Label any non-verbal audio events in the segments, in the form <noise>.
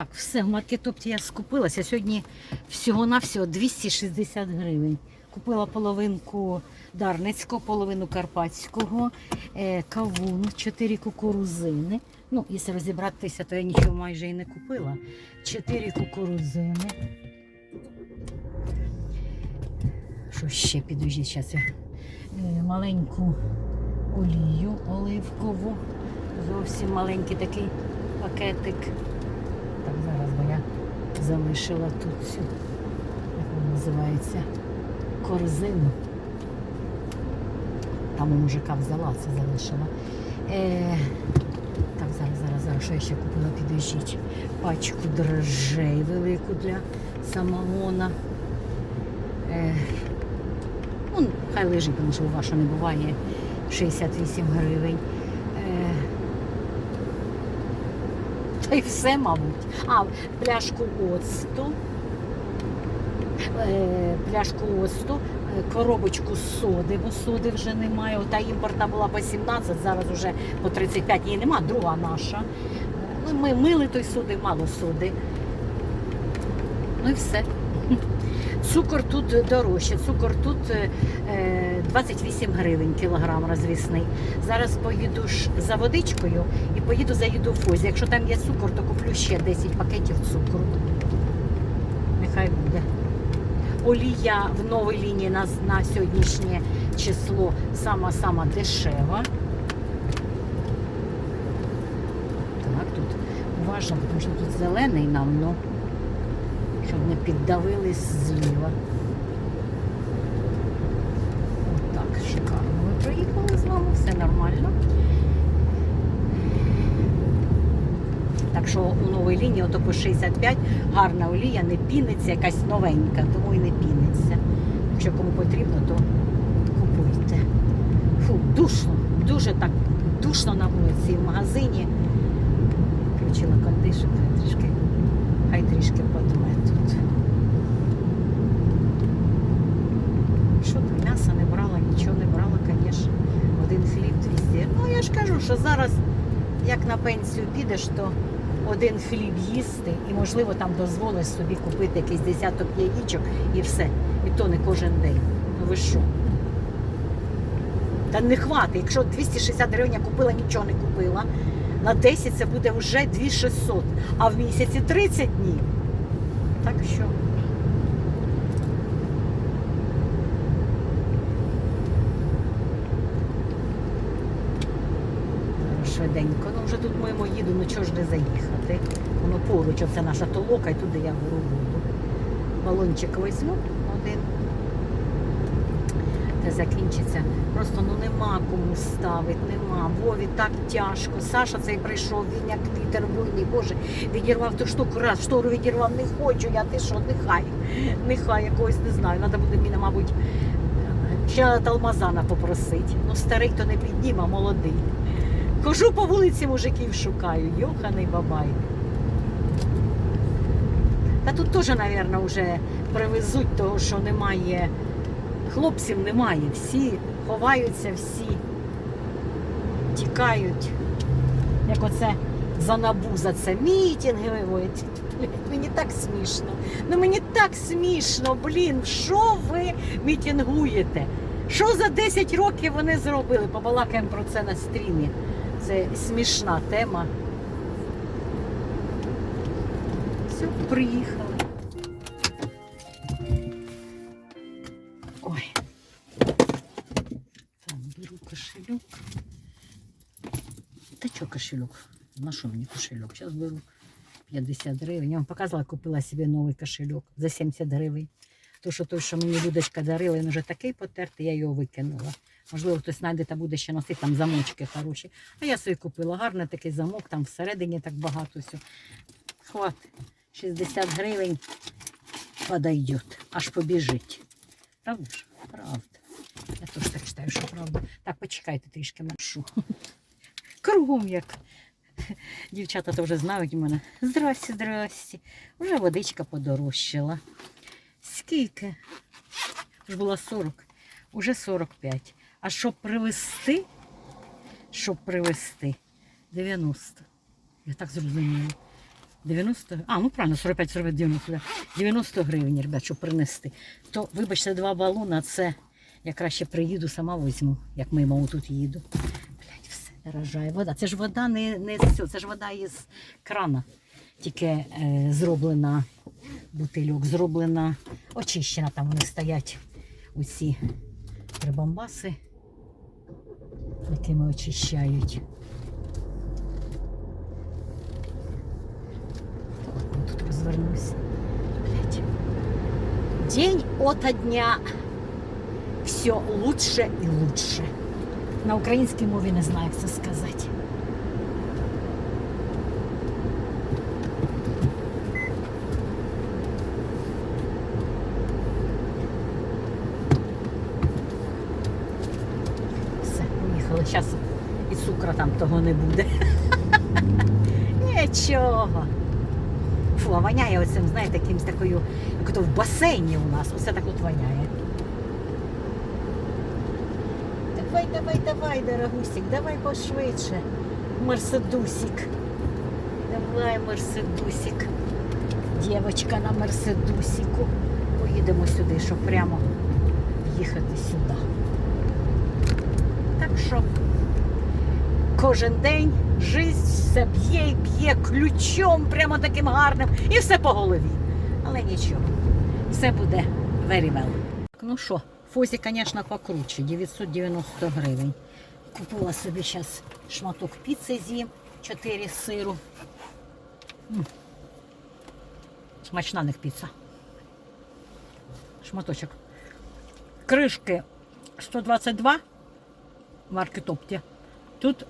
Так, все, в маркетопті я скупилася. Сьогодні всього-навсього 260 гривень. Купила половинку Дарницького, половину Карпатського, е, кавун, 4 кукурузини. Ну, якщо розібратися, то я нічого майже і не купила. 4 кукурузини. Що ще підожди, зараз я е, маленьку олію оливкову. Зовсім маленький такий пакетик. Зараз, бо я залишила тут цю, як вона називається, корзину. Там у мужика взяла, це залишила. Е, так, зараз, зараз, зараз, що я ще купила, підождіть. Пачку дрожжей велику для самогона. Е, ну, хай лежить, тому що у вашого не буває 68 гривень. Е, та й все, мабуть. А, пляшку оцту, е, пляшку оцту, е, коробочку соди, бо соди вже немає. Та імпортна була по 17, зараз вже по 35. Її нема, друга наша. Е, Ну, ми мили той соди, мало соди. Ну і все. Цукор тут дорожче. Цукор тут е, е, 28 гривень кілограм розвісний. Зараз поїду ж за водичкою і поїду за їду в Фозі. Якщо там є цукор, то куплю ще 10 пакетів цукру. Нехай буде. Олія в новій лінії на, на сьогоднішнє число сама-сама дешева. Так, тут уважно, тому що тут зелений нам, ну, щоб не піддавились зліва. Отак, шикарно. Ми проїхали з вами, все нормально. Так що у новій лінії, ото по 65, гарна олія, не піниться, якась новенька, тому і не піниться. Якщо кому потрібно, то купуйте. Фу, душно, дуже так душно на вулиці в магазині. Включила кондишн, хай трішки, хай трішки тут. Що ти м'яса не брала, нічого не брала, звісно. Один хліб 200. Ну я ж кажу, що зараз, як на пенсію підеш, то один хліб їсти і, можливо, там дозволиш собі купити якийсь десяток яєчок і все. І то не кожен день. Ну ви що? Та не хватить. Якщо 260 гривень я купила, нічого не купила. На 10 це буде вже 2600, а в місяці 30 днів. Так що. Швиденько. Ну вже тут мимо їду, ну чого ж не заїхати. Воно поруч, оце наша толока, і туди я беру воду. Балончик візьму Це закінчиться. Просто ну нема кому ставити, нема. Вові так тяжко. Саша цей прийшов, він як вітер буйний. Боже, відірвав ту штуку, раз штору відірвав, не хочу, я ти що, нехай. Нехай якогось не знаю. Треба буде мені, мабуть, ще талмазана попросити. Ну, старий то не підніме, а молодий. Хожу по вулиці мужиків шукаю. Йоханий бабай. Та тут теж, мабуть, вже привезуть того, що немає. Хлопців немає. Всі ховаються, всі тікають. Як оце за набу за це мітинги виводять. Мені так смішно. Ну мені так смішно, блін, що ви мітингуєте? Що за 10 років вони зробили? Побалакаємо про це на стрімі. Це смішна тема. Все, приїхали. Кошелек? На що мені кошелек? Зараз беру 50 гривень. Я вам показала, купила собі новий кошелек за 70 гривень. То, що той, що мені Людочка дарила, він вже такий потертий, я його викинула. Можливо, хтось знайде та буде ще носити там замочки хороші. А я собі купила гарний такий замок, там всередині так багато все. Хватить. 60 гривень подойдет, аж побіжить. Правда ж? Правда. Я теж так вважаю, що правда. Так, почекайте трішки маршу. Кругом як. <laughs> Дівчата то вже знають мене. Здрасте, здрасте. Вже водичка подорожчала. Скільки? Ж було 40, уже 45. А щоб привезти, щоб привезти 90. Я так зрозуміла. 90, а, ну правильно, 45, 40, 90, 90 гривень, ребят, щоб принести. То, вибачте, два балона, це я краще приїду, сама візьму, як мимо тут їду. Дорожає. Вода. Це ж вода не, не з цього, це ж вода із крана. Тільки е, зроблена бутильок, зроблена, очищена, там вони стоять усі прибамбаси, якими очищають. Так, Тут розвернусь. День ото дня все лучше і лучше. На українській мові не знаю, як це сказати. Все, поїхали. Зараз і цукра там того не буде. <laughs> Нічого. Фу, а воняє оцим, знаєте, якимось такою, як то в басейні у нас. Оце так от воняє. Давай, давай, давай, дорогусик, давай пошвидше. Мерседусик. Давай, Мерседусик. Дівочка на Мерседусику. Поїдемо сюди, щоб прямо їхати сюди. Так що кожен день жизнь все б'є і б'є ключом, прямо таким гарним, і все по голові. Але нічого, все буде very well. Ну що, Фозі, звісно, покруче, 990 гривень. Купила собі зараз шматок піци з'їм, 4 сиру. М. Смачна них піца. Шматочок. Кришки 122 марки Топті. Тут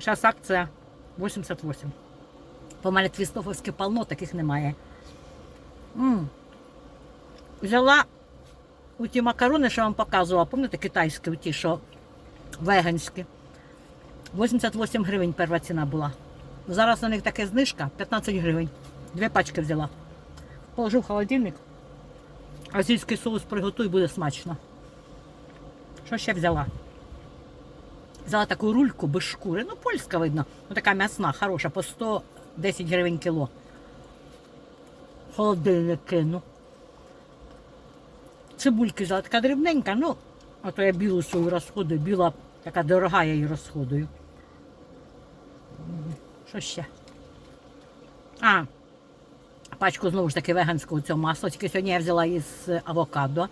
зараз акція 88. По мене твістофовське полно, таких немає. М. Взяла у ті макарони, що я вам показувала, пам'ятаєте, китайські, у ті, що веганські. 88 гривень перша ціна була. Зараз на них таке знижка 15 гривень. Дві пачки взяла. Положу в холодильник. Азійський соус приготуй, буде смачно. Що ще взяла? Взяла таку рульку без шкури. Ну, польська видно. Ну, така м'ясна, хороша, по 110 гривень кіло. Холодильник кину. Цибульки взяла така дрібненька, ну, а то я білу свою розходую, біла така дорога, я її розходую. Що ще? А, пачку знову ж таки веганського цього масла. Тільки сьогодні я взяла із авокадо.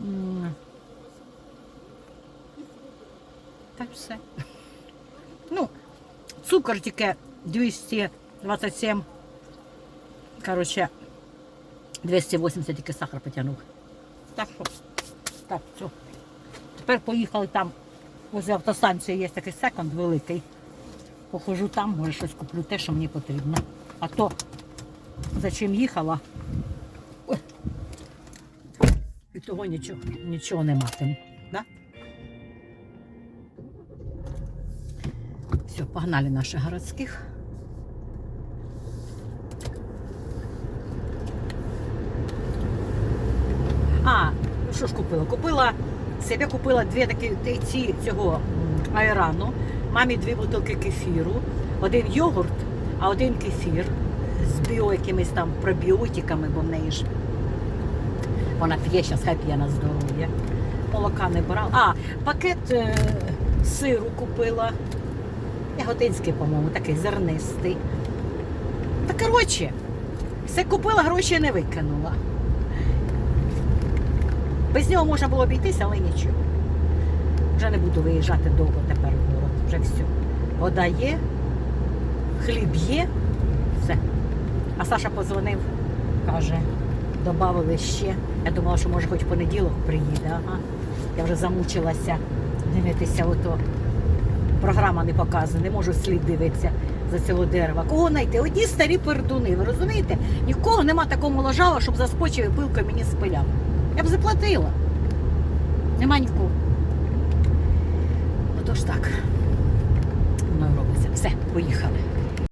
М. Так все. Ну, цукор тільки 227. Короче, 280 тільки сахар потягнув. Так що, так, все. Тепер поїхали там, возле автостанції є такий секонд великий. Похожу там, може щось куплю те, що мені потрібно. А то за чим їхала, ой, і того нічого, нічого не матиму. Да? Все, погнали наших городських. А, ну що ж купила? Купила себе купила дві такі ці цього айрану, мамі дві бутилки кефіру, один йогурт, а один кефір з біо якимись там пробіотиками, бо в неї ж вона п'є, зараз хай п'є на здоров'я. Молока не брала. А, пакет е, сиру купила. Яготинський, по-моєму, такий зернистий. Та коротше, все купила, гроші не викинула. Без нього можна було обійтися, але нічого. Вже не буду виїжджати довго тепер в город. Вже все. Вода є, хліб є, все. А Саша позвонив, каже, додали ще. Я думала, що може хоч понеділок приїде. Ага. Я вже замучилася дивитися ото. Програма не показує, не можу слід дивитися за цього дерева. Кого знайти? Одні старі пердуни, ви розумієте? Нікого нема такого моложава, щоб заспочив і пилкою мені спиляв. Я б заплатила. Нема нікого. Отож так. Воно робиться. Все, поїхали.